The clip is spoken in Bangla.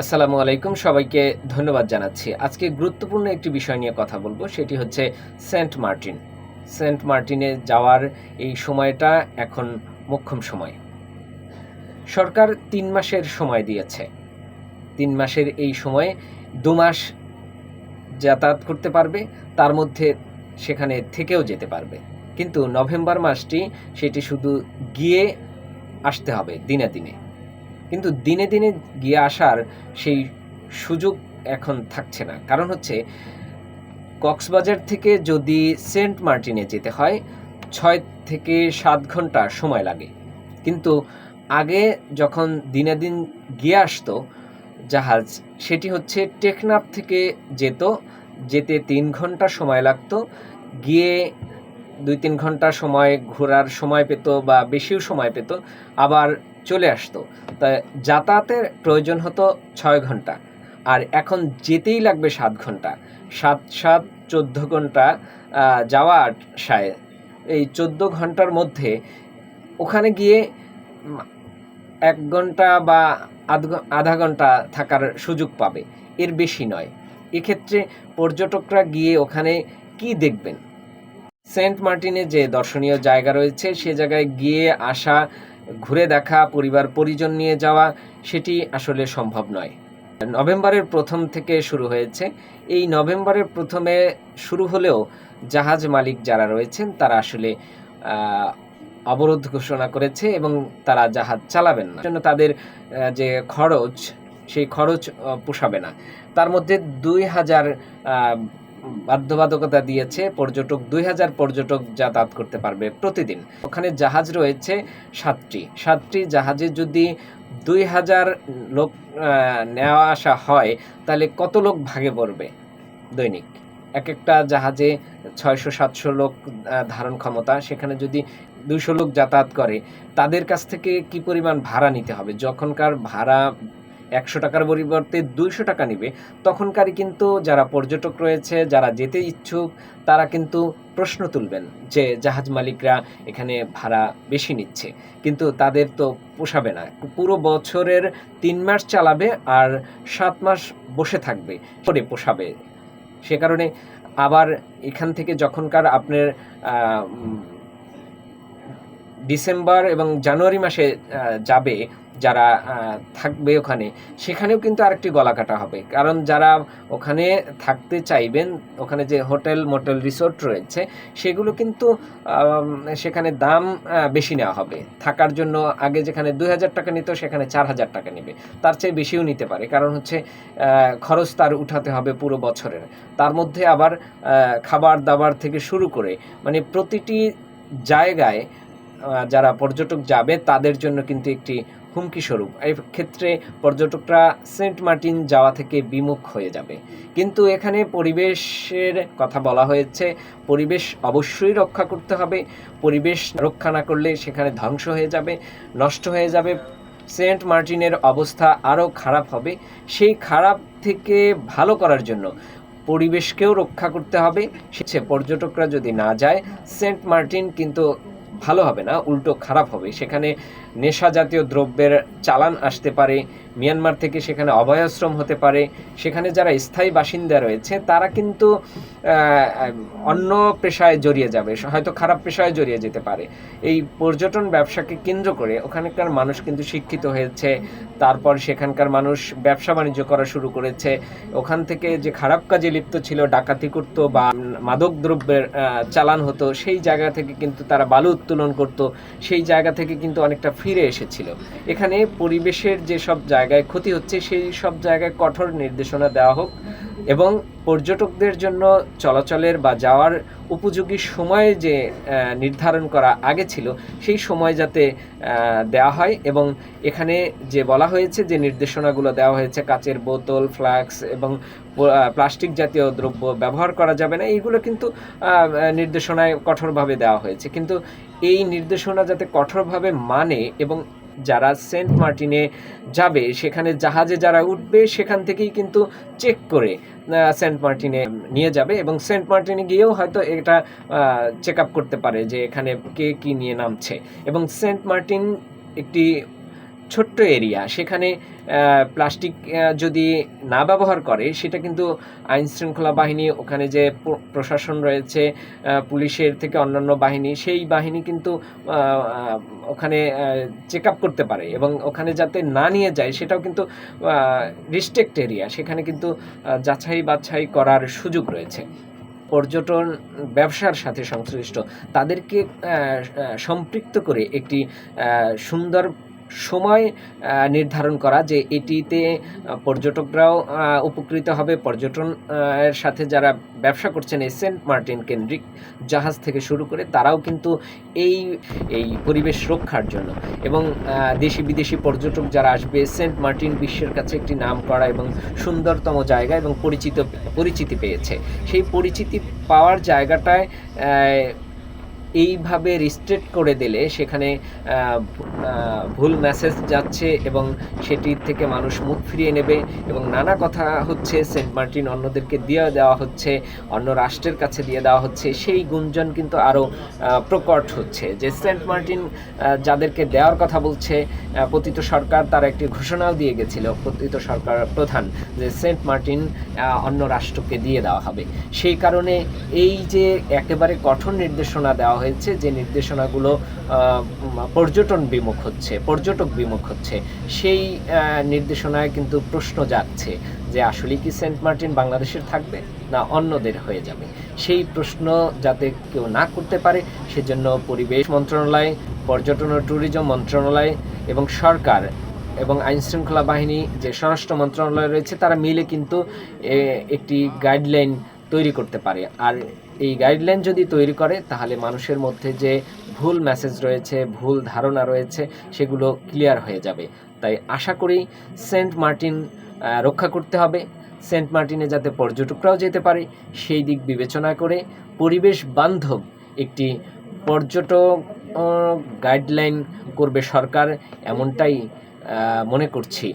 আসসালামু আলাইকুম, সবাইকে ধন্যবাদ জানাচ্ছি। আজকে গুরুত্বপূর্ণ একটি বিষয় নিয়ে কথা বলব, সেটি হচ্ছে সেন্ট মার্টিন। সেন্ট মার্টিনে যাওয়ার এই সময়টা এখন মোক্ষম সময়। সরকার তিন মাসের সময় দিয়েছে। তিন মাসের এই সময়ে দু মাস যাতায়াত করতে পারবে, তার মধ্যে সেখানে থেকেও যেতে পারবে। কিন্তু নভেম্বর মাসটি, সেটি শুধু গিয়ে আসতে হবে দিনে দিনে। কিন্তু দিনে দিনে গিয়ে আসার সেই সুযোগ এখন থাকছে না। কারণ হচ্ছে, কক্সবাজার থেকে যদি সেন্ট মার্টিনে যেতে হয়, ছয় থেকে সাত ঘণ্টা সময় লাগে। কিন্তু আগে যখন দিনে দিন গিয়ে আসতো জাহাজ, সেটি হচ্ছে টেকনাফ থেকে যেত, যেতে তিন ঘণ্টা সময় লাগতো। গিয়ে দুই তিন ঘণ্টা সময় ঘোরার সময় পেত বা বেশিও সময় পেত। আবার চলে আসতো। তা যাতায়াতের প্রয়োজন হতো ছয় ঘণ্টা আর এখন যেতেই লাগবে সাত ঘণ্টা। সাত সাত, চোদ্দ ঘণ্টা যাওয়া আসায় এই চোদ্দ ঘণ্টার মধ্যে ওখানে গিয়ে এক ঘণ্টা বা আধ আধা ঘণ্টা থাকার সুযোগ পাবে। এর বেশি নয়। এক্ষেত্রে পর্যটকরা গিয়ে ওখানে কি দেখবেন? সেন্ট মার্টিনে যে দর্শনীয় জায়গা রয়েছে, সে জায়গায় গিয়ে আসা ঘুরে দেখা, পরিবার, পরিজন নিয়ে যাওয়া, সেটি আসলে সম্ভব নয়। নভেম্বরের প্রথম থেকে শুরু হয়েছে। এই নভেম্বরের প্রথমে শুরু হলেও জাহাজ মালিক যারা রয়েছেন, তারা আসলে অবরোধ ঘোষণা করেছে এবং তারা জাহাজ চালাবেন না। জন্য তাদের যে খরচ, সেই খরচ পোষাবে না। তার মধ্যে দুই হাজার বাধ্যবাধকতা দিয়েছে পর্যটক, দুই হাজার পর্যটক যাতায়াত করতে পারবে প্রতিদিন। ওখানে জাহাজ রয়েছে সাতটি। সাতটি জাহাজে যদি দুই হাজার লোক নেওয়া আসা হয়, তাহলে কত লোক ভাগে পড়বে দৈনিক? এক একটা জাহাজে ছয়শো, সাতশো লোক ধারণ ক্ষমতা। সেখানে যদি দুইশো লোক যাতায়াত করে, তাদের কাছ থেকে কি পরিমাণ ভাড়া নিতে হবে? যখনকার ভাড়া একশো টাকার পরিবর্তে দুইশো টাকা নিবে। তখনকারই কিন্তু যারা পর্যটক রয়েছে, যারা যেতে ইচ্ছুক, তারা কিন্তু প্রশ্ন তুলবেন যে জাহাজ মালিকরা এখানে ভাড়া বেশি নিচ্ছে। কিন্তু তাদের তো পোষাবে না। পুরো বছরের তিন মাস চালাবে আর সাত মাস বসে থাকবে পরে পোষাবে। সে কারণে আবার এখান থেকে যখনকার আপনার ডিসেম্বর এবং জানুয়ারি মাসে যাবে যারা থাকবে ওখানে, সেখানেও কিন্তু আরেকটি গলা কাটা হবে। কারণ যারা ওখানে থাকতে চাইবেন, ওখানে যে হোটেল, মোটেল, রিসোর্ট রয়েছে, সেগুলো কিন্তু সেখানে দাম বেশি নেওয়া হবে। থাকার জন্য আগে যেখানে দুই হাজার টাকা নিত, সেখানে চার হাজার টাকা নেবে। তার চেয়ে বেশিও নিতে পারে। কারণ হচ্ছে খরচ তার উঠাতে হবে পুরো বছরের। তার মধ্যে আবার খাবার দাবার থেকে শুরু করে মানে প্রতিটি জায়গায় যারা পর্যটক যাবে তাদের জন্য কিন্তু একটি হুমকি স্বরূপ। ক্ষেত্রে পর্যটকরা সেন্ট মার্টিন যাওয়া থেকে বিমুখ হয়ে যাবে। কিন্তু এখানে পরিবেশের কথা বলা হয়েছে, পরিবেশ অবশ্যই রক্ষা করতে হবে। পরিবেশ রক্ষা না করলে সেখানে ধ্বংস হয়ে যাবে, নষ্ট হয়ে যাবে। সেন্ট মার্টিনের অবস্থা আরও খারাপ হবে। সেই খারাপ থেকে ভালো করার জন্য পরিবেশকেও রক্ষা করতে হবে। সে পর্যটকরা যদি না যায়, সেন্ট মার্টিন কিন্তু ভালো হবে না, উল্টো খারাপ হবে। সেখানে নেশা জাতীয় দ্রব্যের চালান আসতে পারে, মিয়ানমার থেকে সেখানে অভয়াশ্রম হতে পারে। সেখানে যারা স্থায়ী বাসিন্দা রয়েছে, তারা কিন্তু অন্য পেশায় জড়িয়ে যাবে, হয়তো খারাপ পেশায় জড়িয়ে যেতে পারে। এই পর্যটন ব্যবসাকে কেন্দ্র করে ওখানকার মানুষ কিন্তু শিক্ষিত হয়েছে, তারপর সেখানকার মানুষ ব্যবসা বাণিজ্য করা শুরু করেছে। ওখান থেকে যে খারাপ কাজে লিপ্ত ছিল, ডাকাতি করতো বা মাদক দ্রব্যের চালান হতো, সেই জায়গা থেকে কিন্তু তারা বালু উত্তোলন করত, সেই জায়গা থেকে কিন্তু অনেকটা ফিরে এসেছিল। এখানে পরিবেশের যে সব জায়গায় ক্ষতি হচ্ছে, সেই সব জায়গায় কঠোর নির্দেশনা দেওয়া হোক এবং পর্যটকদের জন্য চলাচলের বা যাওয়ার উপযোগী সময় যে নির্ধারণ করা আগে ছিল, সেই সময় যাতে দেওয়া হয় এবং এখানে যে বলা হয়েছে যে নির্দেশনাগুলো দেওয়া হয়েছে, কাচের বোতল, ফ্লাক্স এবং প্লাস্টিক জাতীয় দ্রব্য ব্যবহার করা যাবে না, এইগুলো কিন্তু নির্দেশনায় কঠোরভাবে দেওয়া হয়েছে। কিন্তু এই নির্দেশনা যাতে কঠোরভাবে মানে এবং যারা সেন্ট মার্টিনে যাবে, সেখানে জাহাজে যারা উঠবে, সেখান থেকেই কিন্তু চেক করে সেন্ট মার্টিনে নিয়ে যাবে এবং সেন্ট মার্টিনে গিয়েও হয়তো এটা চেক আপ করতে পারে যে এখানে কে কি নিয়ে নামছে। এবং সেন্ট মার্টিন একটি ছোট্ট এরিয়া। সেখানে প্লাস্টিক যদি না ব্যবহার করে, সেটা কিন্তু আইন শৃঙ্খলা বাহিনী, ওখানে যে প্রশাসন রয়েছে পুলিশের থেকে অন্যান্য বাহিনী, সেই বাহিনী কিন্তু ওখানে চেক আপ করতে পারে এবং ওখানে যাতে না নিয়ে যায়, সেটাও কিন্তু রিস্ট্রিক্ট এরিয়া। সেখানে কিন্তু যাচাই বাছাই করার সুযোগ রয়েছে। পর্যটন ব্যবসার সাথে সংশ্লিষ্ট। তাদেরকে সম্পৃক্ত করে একটি সুন্দর সময় নির্ধারণ করা যে এটিতে পর্যটকরাও উপকৃত হবে। পর্যটন এর সাথে যারা ব্যবসা করছেন এই সেন্ট মার্টিন কেন্দ্রিক জাহাজ থেকে শুরু করে তারাও কিন্তু এই এই পরিবেশ রক্ষার জন্য। এবং দেশি বিদেশি পর্যটক যারা আসবে, সেন্ট মার্টিন বিশ্বের কাছে একটি নাম করা এবং সুন্দরতম জায়গা এবং পরিচিত, পরিচিতি পেয়েছে। সেই পরিচিতি পাওয়ার জায়গাটায় এইভাবে রিস্ট্রেট করে দিলে সেখানে ভুল মেসেজ যাচ্ছে এবং সেটির থেকে মানুষ মুখ ফিরিয়ে নেবে এবং নানা কথা হচ্ছে, সেন্ট মার্টিন অন্যদেরকে দিয়ে দেওয়া হচ্ছে, অন্য রাষ্ট্রের কাছে দিয়ে দেওয়া হচ্ছে, সেই গুঞ্জন কিন্তু আরও প্রকট হচ্ছে। যে সেন্ট মার্টিন যাদেরকে দেওয়ার কথা বলছে পতিত সরকার তার একটি ঘোষণাও দিয়ে গেছিল, পতিত সরকার প্রধান, যে সেন্ট মার্টিন অন্য রাষ্ট্রকে দিয়ে দেওয়া হবে। সেই কারণে এই যে একেবারে কঠোর নির্দেশনা দেওয়া হয়েছে যে নির্দেশনাগুলো পর্যটন বিমুখ হচ্ছে, পর্যটক বিমুখ হচ্ছে, সেই নির্দেশনায় কিন্তু প্রশ্ন যাচ্ছে যে আসলে কি সেন্ট মার্টিন বাংলাদেশের থাকবে না অন্যদের হয়ে যাবে? সেই প্রশ্ন যাতে কেউ না করতে পারে, সেজন্য পরিবেশ মন্ত্রণালয়, পর্যটন ও ট্যুরিজম মন্ত্রণালয় এবং সরকার এবং আইন শৃঙ্খলা বাহিনী, যে স্বরাষ্ট্র মন্ত্রণালয় রয়েছে, তারা মিলে কিন্তু একটি গাইডলাইন তৈরি করতে পারে। আর এই গাইডলাইন যদি তৈরি করে, তাহলে মানুষের মধ্যে যে ভুল মেসেজ রয়েছে, ভুল ধারণা রয়েছে, সেগুলো ক্লিয়ার হয়ে যাবে। তাই আশা করি সেন্ট মার্টিন রক্ষা করতে হবে। সেন্ট মার্টিনে যাতে পর্যটকরাও যেতে পারে, সেই দিক বিবেচনা করে পরিবেশ বান্ধব একটি পর্যটক গাইডলাইন করবে সরকার, এমনটাই মনে করছি।